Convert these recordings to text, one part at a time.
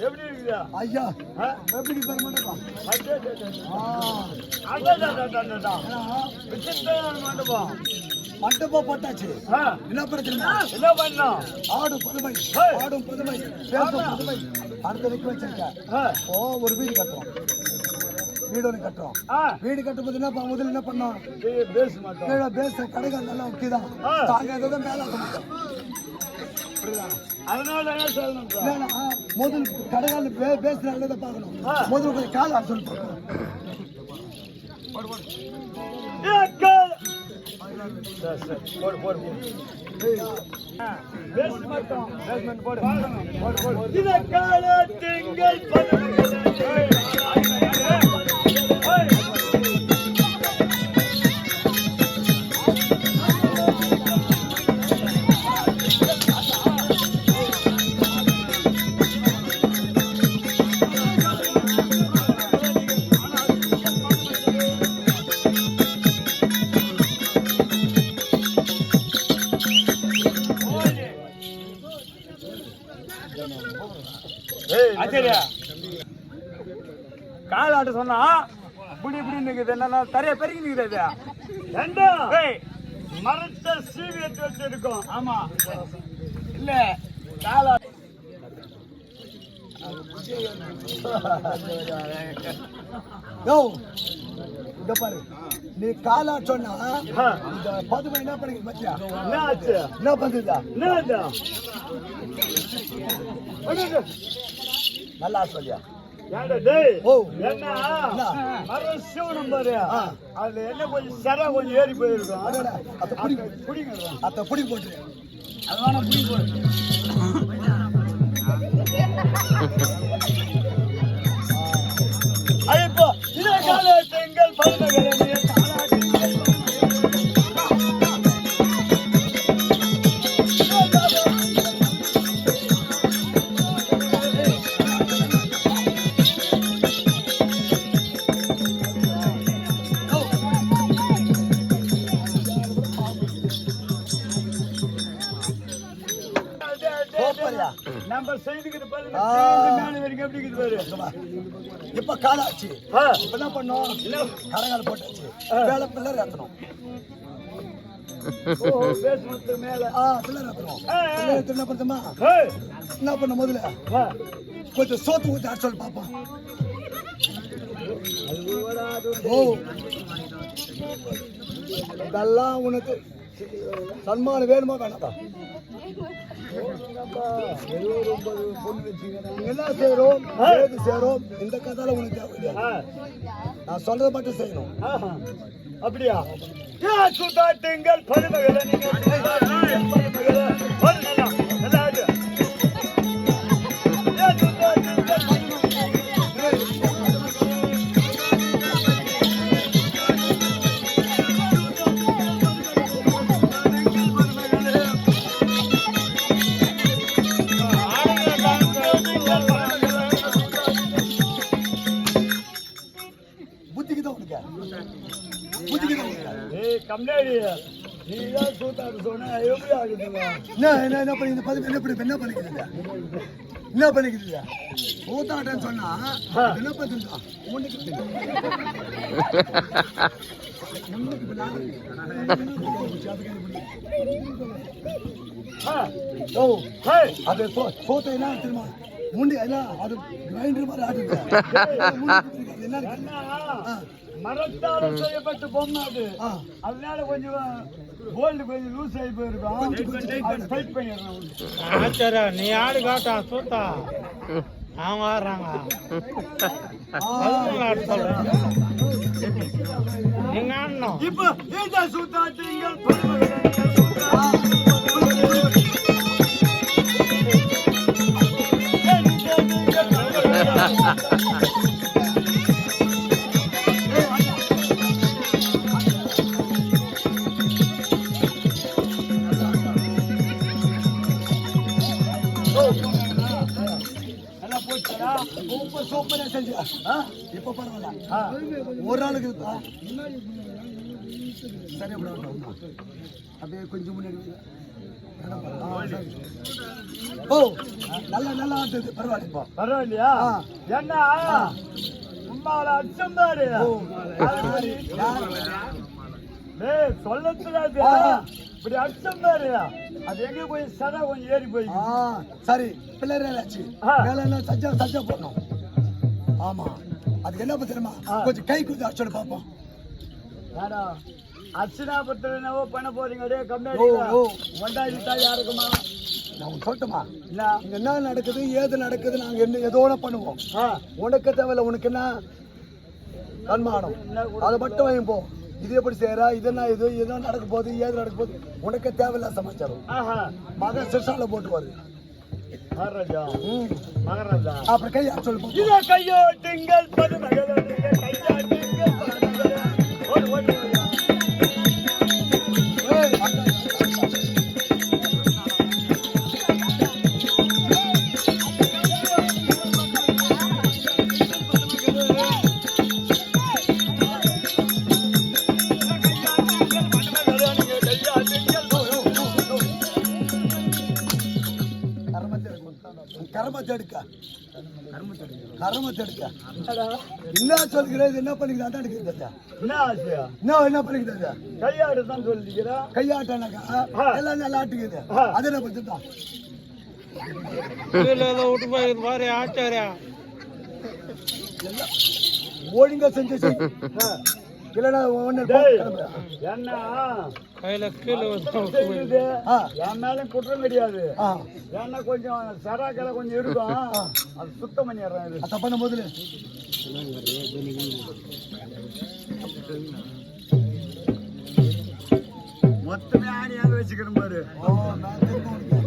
எப்படி இருக்குதா ஐயா ஆ? எப்படி பெற மாட்டேப்பா அடே, அடே, அடே. மண்டபம் மண்டபம் போட்டாச்சு ஆ, என்ன பிரச்சனை என்ன பண்ணோம் ஆடும் புதுமை ஆடும் புதுமை பேசும் புதுமை அடுத்த வைக்க வச்சிருக்க ஓ ஒரு வீடு கட்டுறோம் வீடு ஒன்று கட்டுறோம். வீடு கட்டும்போது என்ன ப- முதல்ல என்ன பண்ணோம்? இது பேச கடைகள் நல்லா முக்கியதான் ஆ. தாங்க மேல என்ன சொல்லணும் சார்? இல்லைன்னா முதல் கடைகள் பே பேசுறாங்க பார்க்கணும். முதல்ல கொஞ்சம் கால் ஆட சொல்லி. பார்க்கணும். போடு, போடு, போடு. போடு. ஆச்சரியா கால் ஆட்ட சொன்னா இப்படி இப்படி நிக்குது. என்ன தரைய பெருக்கி நிக்குது ரெண்டா மரத்தை சீவி எடுத்து வச்சிருக்கோம். ஆமா. இல்ல கால் ஆட்ட யோ இங்க பாரு. நீ காலா சொன்னா இந்த பதுமை என்ன பண்ணுங்க பத்தியா? என்ன ஆச்சு? என்ன பண்ணுதா? என்ன. நல்லா சொல்லியா. என்ன? கொஞ்சம் சரா கொஞ்சம் ஏறி போயிருக்கும் அத்த புடி போட்டு. அது வேணா புடி போடு. நம்ம செய்துக்கிட்டு பாருங்க. மேலே வரைக்கும் எப்படி பாரு. இப்ப காலாச்சு. இப்ப என்ன பண்ணோம்? கரகால போட்டாச்சு. வேலை பிள்ளை ஏத்து என்ன பண்ண முதல்ல. கொஞ்சம் சோத்து ஊத்தி சொல்லி பாப்போம். ஓ. இதெல்லாம் உனக்கு சன்மானம் வேணுமா வேணாதா என்ன செய்யறோம் ஏது செய்யறோம் இந்த கதையில உனக்கு தேவை கிடையாது ஆ. நான் சொல்றதை மட்டும் செய்யணும். அப்படியா? சுதாட்டுங்கள்? பருமகளே நீங்கள் என்ன பண்ணிக்கிறீங்க என்ன பண்ணிக்கிறீங்க ஊத்தாட்டன்னு சொன்னா என்ன பண்ணுங்க உனக்கு ஹே அது சோ என்ன தெரியுமா முண்டி என்ன அது கிரைண்டர் மாதிரி குத்துறது. என்ன. மரத்தால செய்யப்பட்ட பொம்மை அது. அதனால கொஞ்சம் போல்டு கொஞ்சம் லூஸ் ஆகி போயிருக்கும். டைட் பண்ணிடுறேன் நீ ஆடு காட்டா சூத்தா? அவங்க ஆடுறாங்க நீங்க ஆடணும். இப்போ இந்த சூப்பர் சூப்பரா செஞ்சு இப்ப பரவாயில்ல ஒரு அப்படியே கொஞ்சம் முன்னாடி ஓ நல்லா நல்லா ஆட்டுது பரவாயில்லைப்பா. பரவாயில்லையா. என்ன? உம்மால அச்சம் பாரு? டேய் சொல்ல ஆ. இப்படி அச்சம் பாரு அது எங்க போய் சதா கொஞ்சம் ஏறி போய் சரி. பிள்ளைராச்சு ஆ. மேல என்ன சஜ்ஜா சஜ்ஜா போடணும். ஆமா. அதுக்கு என்ன ஆ. கொஞ்சம் கை குத்து அடிச்சோட பார்ப்போம் அர்ச்சனா பத்திரம் என்னவோ பண்ண போறீங்க ஓ, கம்மியா ஓ. ஒண்டாயிட்டா யாருக்குமா? நான் சொல்லட்டுமா? என்ன நடக்குது ஏது நடக்குது நாங்க என்ன ஏதோ பண்ணுவோம்? ஆ, உனக்கு தேவையில்ல உனக்கு என்ன? தன்மானம். அதை மட்டும் வாங்கி போ. இது எப்படி செய்யறா? இது என்ன இது? இது நடக்க போகுது ஏது நடக்க போகுது? உனக்கு தேவையில்ல சமாச்சாரம். மகன் சிறுசால போட்டு வரு மகாராஜா. ம். மகாராஜா. அப்புறம் கை சொல்லு. இத கையோட்டுங்கள் பதுமகளே கையாட்டுங்கள் பதுமகளே ஓடு ஓடு ஓடு. ஏய், எடுக்க. கருமத்தை எடுக்க. என்ன சொல்கிறது என்ன பண்ணிக்கிறது அதான் எடுக்கிறது என்ன என்ன என்ன பண்ணிக்கிறது கையாடு தான் சொல்லிக்கிறா கையாட்டானாக்கா? எல்லாம் நல்லா ஆட்டுக்குது. அது என்ன கீழே ஏதோ விட்டு போய் பாரு ஆச்சாரியா ஒழுங்கா செஞ்சு. இல்லைன்னா ஒண்ணு டேய் என்ன? என் மேல குற்றம் கிடையாது. ஆ. ஏன்னா கொஞ்சம் சராக்கரை கொஞ்சம் இருக்கும். அது சுத்தம் பண்ணிடுறேன் பண்ண முதல்ல மொத்தமே ஆணியாக வச்சுக்கிறேன் பாரு. ஓ நான் தெரியும் உனக்கு.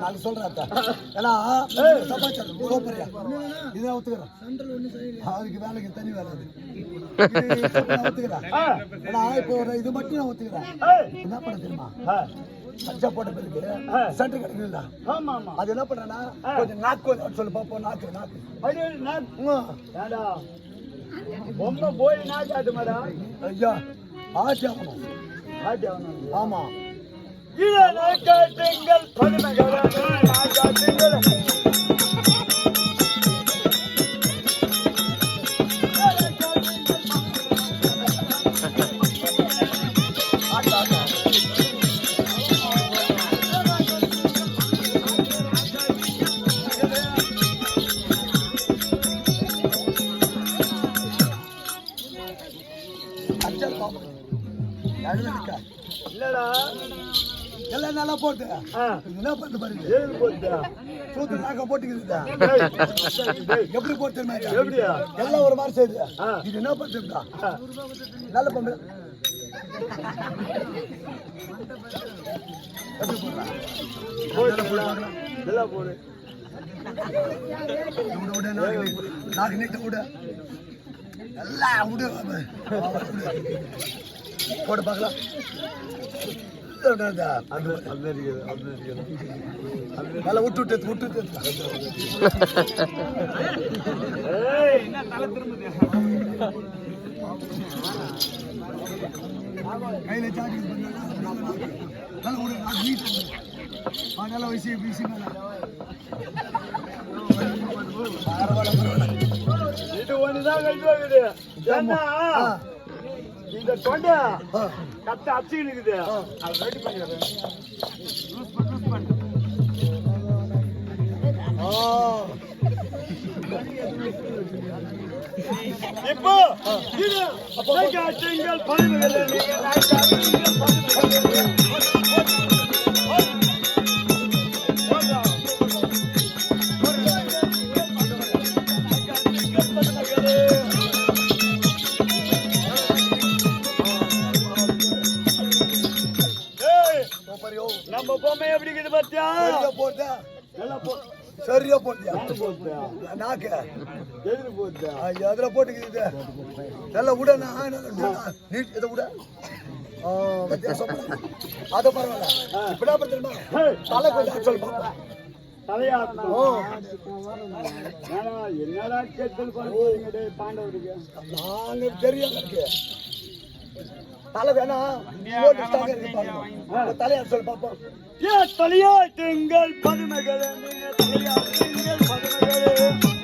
நான் சொல்றேன் ஏன்னா சமாச்சாரம் இதை ஒத்துக்கிறேன் அதுக்கு வேலைக்கு தனி வேலை இது ஒத்துக்கிறேன் ஏன்னா இப்போ இது மட்டும் நான் ஒத்துக்கிறேன் என்ன பண்ண தெரியுமா சச்சா போட்ட பிறகு ஆமா ஆமா அது என்ன பண்றேன்னா கொஞ்சம் நாக்கு சொல்லு பாப்போம் நாக்கு நாக்கு பொம்மை போய் ஐயா ஆட்சி ஆகணும் ஆமா. இதை நாட்டாட்டுங்கள் பொதுமக்களே, நாட்டாட்டுங்கள் எல்லாம் போட்டு என்ன பண்ணு பாருங்க. சூத்து நாக்க போட்டுக்குதுடா எப்படி போட்டு? எப்படியா? எல்லாம் ஒரு மாதிரி செய்யுது. இது என்ன பண்ணுறா நல்ல பொண்ணு போடுறா? போடு, நாக்கு நீட்டு. நாக்கு விடு எல்லாம் விடு ஆமா, விடு. போடு பார்க்கலாம். அது அது இருக்குது அது இருக்குது நல்லா விட்டு விட்டு விட்டு கையில சாட்டி இது பண்ணா, நல்லா இது ஒண்ணுதான் கழிச்சு வைக்குது இந்த தொண்டை. கத்த அச்சுக்கிட்டு இருக்குது அது ரெடி பண்ணிடுறேன் லூஸ் பண்ணு லூஸ் பண்ணு ஆ. இப்போ இது நீங்கள். போடா. போட்டா நல்லா போ சரியா போட்டியா நாக்கு. எதிரி ஆ, எதுல போட்டுக்குது நல்லா விட நான் நீ இதை விட அதை பரவாயில்ல. இப்ப என்ன பண்ண தெரியுமா தலை கொஞ்சம் சொல்லு என்னடா கேட்டல் பாண்டவருக்கு நாங்க தெரியும் எனக்கு தலை வேணா. போட்டுட்டாங்க இருக்கு பாருங்க உங்க தலையை சொல்லு பாப்போம். ஏ தலையாட்டுங்கள் பதுமைகளே நீங்க தலையாட்டுங்கள் பதுமைகளே.